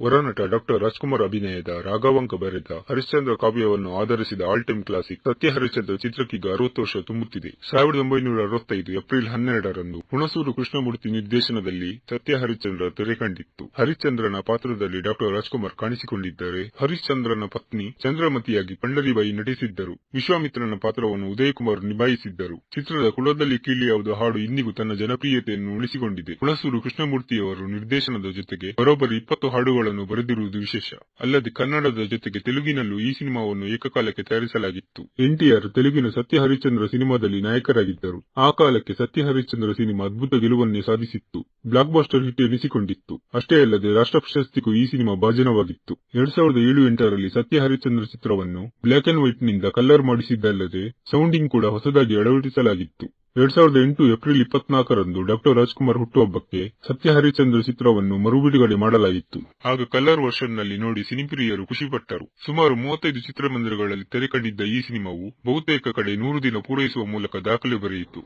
ವರನಟ doctor Rajkumar ಅಭಿನಯದ ರಾಘವಾಂಕ ಬರೆದ ಹರಿಶ್ಚಂದ್ರ ಕಾವ್ಯವನ್ನು ಆಧರಿಸಿದ all time classic Satya Harishchandra ಚಿತ್ರಕ್ಕೀಗ ಅರವತ್ತು ವರ್ಷ ತುಂಬುತ್ತಿದೆ. ಸಾವಿರದ ಒಂಬೈನೂರ ಅರವತ್ತೈದು ಏಪ್ರಿಲ್ ಹನ್ನೆರಡರಂದು ಹುಣಸೂರು ಕೃಷ್ಣಮೂರ್ತಿ ನಿರ್ದೇಶನದಲ್ಲಿ ಸತ್ಯ ಹರಿಶ್ಚಂದ್ರ ತೆರೆ ಕಂಡಿತ್ತು. ಹರಿಶ್ಚಂದ್ರನ ಪಾತ್ರದಲ್ಲಿ ಡಾಕ್ಟರ್ ರಾಜ್ಕುಮಾರ್ ಕಾಣಿಸಿಕೊಂಡಿದ್ದಾರೆ. ಹರಿಶ್ಚಂದ್ರನ ಪತ್ನಿ ಚಂದ್ರಮತಿಯಾಗಿ ಪಂಡರಿಬಾಯಿ ನಟಿಸಿದ್ದರು. ವಿಶ್ವಾಮಿತ್ರನ ಪಾತ್ರವನ್ನು ಉದಯಕುಮಾರ್ ನಿಭಾಯಿಸಿದ್ದರು. ಚಿತ್ರದ ಕುಲದಲ್ಲಿ ಕೀಳಿ ಯಾವುದು ಹಾಡು ಇಂದಿಗೂ ತನ್ನ ಜನಪ್ರಿಯತೆಯನ್ನು ಉಳಿಸಿಕೊಂಡಿದೆ. ಹುಣಸೂರು ಕೃಷ್ಣಮೂರ್ತಿಯವರು ನಿರ್ದೇಶನದ ಜೊತೆಗೆ ಬರೋಬ್ಬರಿ ಇಪ್ಪತ್ತು ಹಾಡುಗಳನ್ನು ಬರೆದಿರುವುದು ವಿಶೇಷ. ಅಲ್ಲದೆ ಕನ್ನಡದ ಜೊತೆಗೆ ತೆಲುಗಿನಲ್ಲೂ ಈ ಸಿನಿಮಾವನ್ನು ಏಕಕಾಲಕ್ಕೆ ತಯಾರಿಸಲಾಗಿತ್ತು. ಎನ್ಟಿಆರ್ ತೆಲುಗಿನ ಸತ್ಯ ಹರಿಶ್ಚಂದ್ರ ಸಿನಿಮಾದಲ್ಲಿ ನಾಯಕರಾಗಿದ್ದರು. ಆ ಕಾಲಕ್ಕೆ ಸತ್ಯ ಹರಿಶ್ಚಂದ್ರ ಸಿನಿಮಾ ಅದ್ಭುತ ಗೆಲುವನ್ನೇ ಸಾಧಿಸಿತ್ತು. ಬ್ಲಾಕ್ ಬಾಸ್ಟರ್ ಹಿಟ್ ಎನಿಸಿಕೊಂಡಿತ್ತು. ಅಷ್ಟೇ ಅಲ್ಲದೆ ರಾಷ್ಟ್ರ ಪ್ರಶಸ್ತಿಗೂ ಈ ಸಿನಿಮಾ ಭಾಜನವಾಗಿತ್ತು. ಎರಡ್ ಸಾವಿರದ ಏಳು ಎಂಟರಲ್ಲಿ ಸತ್ಯ ಹರಿಶ್ಚಂದ್ರ ಚಿತ್ರವನ್ನು ಬ್ಲಾಕ್ ಅಂಡ್ ವೈಟ್ನಿಂದ ಕಲರ್ ಮಾಡಿಸಿದ್ದಲ್ಲದೆ ಸೌಂಡಿಂಗ್ ಕೂಡ ಹೊಸದಾಗಿ ಅಳವಡಿಸಲಾಗಿತ್ತು. ಎರಡ್ ಸಾವಿರದ ಎಂಟು ಏಪ್ರಿಲ್ ಇಪ್ಪತ್ನಾಲ್ಕರಂದು ಡಾಕ್ಟರ್ ರಾಜ್ಕುಮಾರ್ ಹುಟ್ಟುಹಬ್ಬಕ್ಕೆ ಸತ್ಯ ಹರಿಶ್ಚಂದ್ರ ಚಿತ್ರವನ್ನು ಮರುಬಿಡುಗಡೆ ಮಾಡಲಾಗಿತ್ತು. ಆಗ ಕಲರ್ ವರ್ಷನ್ನಲ್ಲಿ ನೋಡಿ ಸಿನಿಪ್ರಿಯರು ಖುಷಿಪಟ್ಟರು. ಸುಮಾರು ಮೂವತ್ತೈದು ಚಿತ್ರಮಂದಿರಗಳಲ್ಲಿ ತೆರೆ ಕಂಡಿದ್ದ ಈ ಸಿನಿಮಾವು ಬಹುತೇಕ ಕಡೆ ನೂರು ದಿನ ಪೂರೈಸುವ ಮೂಲಕ ದಾಖಲೆ ಬರೆಯಿತು